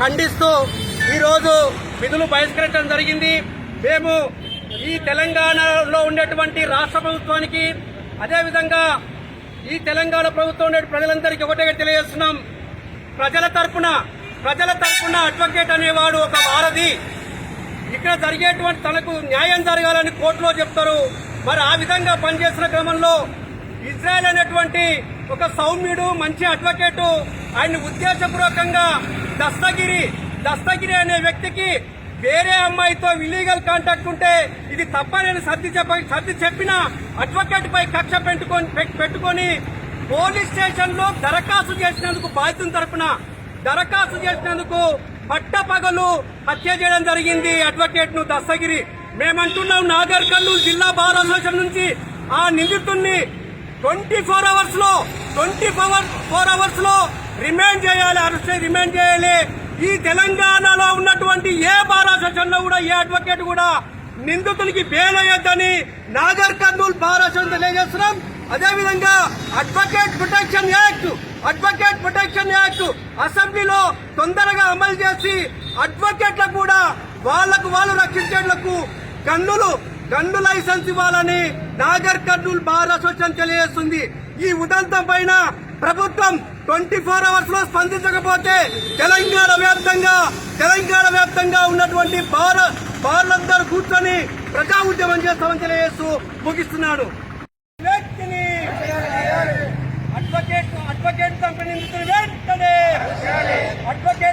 ఖండిస్తూ ఈరోజు విధులు బహిష్కరించడం జరిగింది. మేము ఈ తెలంగాణలో ఉండేటువంటి రాష్ట్ర ప్రభుత్వానికి అదేవిధంగా ఈ తెలంగాణ ప్రభుత్వం ఉండే ప్రజలందరికీ ఒకటే తెలియజేస్తున్నాం. ప్రజల తరపున ప్రజల తరపున అడ్వకేట్ అనేవాడు ఒక వారధి. ఇక్కడ జరిగేటువంటి తనకు న్యాయం జరగాలని కోర్టులో చెప్తారు. మరి ఆ విధంగా పనిచేసిన క్రమంలో ఇజ్రాయెల్ అనేటువంటి ఒక సౌమ్యుడు మంచి అడ్వకేటు ఆయన్ని ఉద్దేశపూర్వకంగా దస్తగిరి దస్తగిరి అనే వ్యక్తికి వేరే అమ్మాయితో ఇల్లీగల్ కాంటాక్ట్ ఉంటే ఇది తప్పనని సర్ది చెప్ప సర్ది చెప్పిన అడ్వకేట్ పై కక్ష పెట్టుకొని పెట్టుకొని పోలీస్ స్టేషన్లో దరఖాస్తు చేసినందుకు బాధ్యత తరపున దరఖాస్తు చేసినందుకు పట్టపగలు హత్య చేయడం జరిగింది అడ్వకేట్ను దస్తగిరి. మేమంటున్నాం నాగర్ కర్నూలు జిల్లా బార్ అసోసియేషన్ నుంచి ఆ నిందితుడిని ట్వంటీ ఫోర్ అవర్స్లో ట్వంటీ ఫోర్ ఫోర్ అవర్స్లో రిమైండ్ చేయాలి అరెస్ట్ రిమైండ్ రిమాండ్ చేయాలి. ఈ తెలంగాణలో ఉన్నటువంటి ఏ బార్ అసోసియేషన్లో కూడా ఏ అడ్వకేట్ కూడా నిందితులకి బెయిల్ అయ్యొద్దని నాగర్ కర్నూలు బార్ అసోసియేషన్ తెలియజేస్తున్నాం. అదేవిధంగా advocate protection act advocate protection act అసెంబ్లీలో తొందరగా అమలు చేసి అడ్వకేట్లకు కూడా వాళ్ళకు వాళ్ళు రక్షించేందుకు గన్నులు గన్ను లైసెన్స్ ఇవ్వాలని నాగర్ కర్నూల్ బార్ అసోసియేషన్ తెలియజేస్తుంది. ఈ ఉదంతం పైన ప్రభుత్వం ట్వంటీ ఫోర్ అవర్స్లో స్పందించకపోతే తెలంగాణ వ్యాప్తంగా తెలంగాణ వ్యాప్తంగా ఉన్నటువంటి బార్ బార్లందరూ కూర్చొని ప్రజా ఉద్యమం చేస్తామని తెలియజేస్తూ ముగిస్తున్నాడు. వ్యక్తిని అడ్వకేట్ అడ్వకేట్ కంపెనీ వెంటనే అడ్వకేట్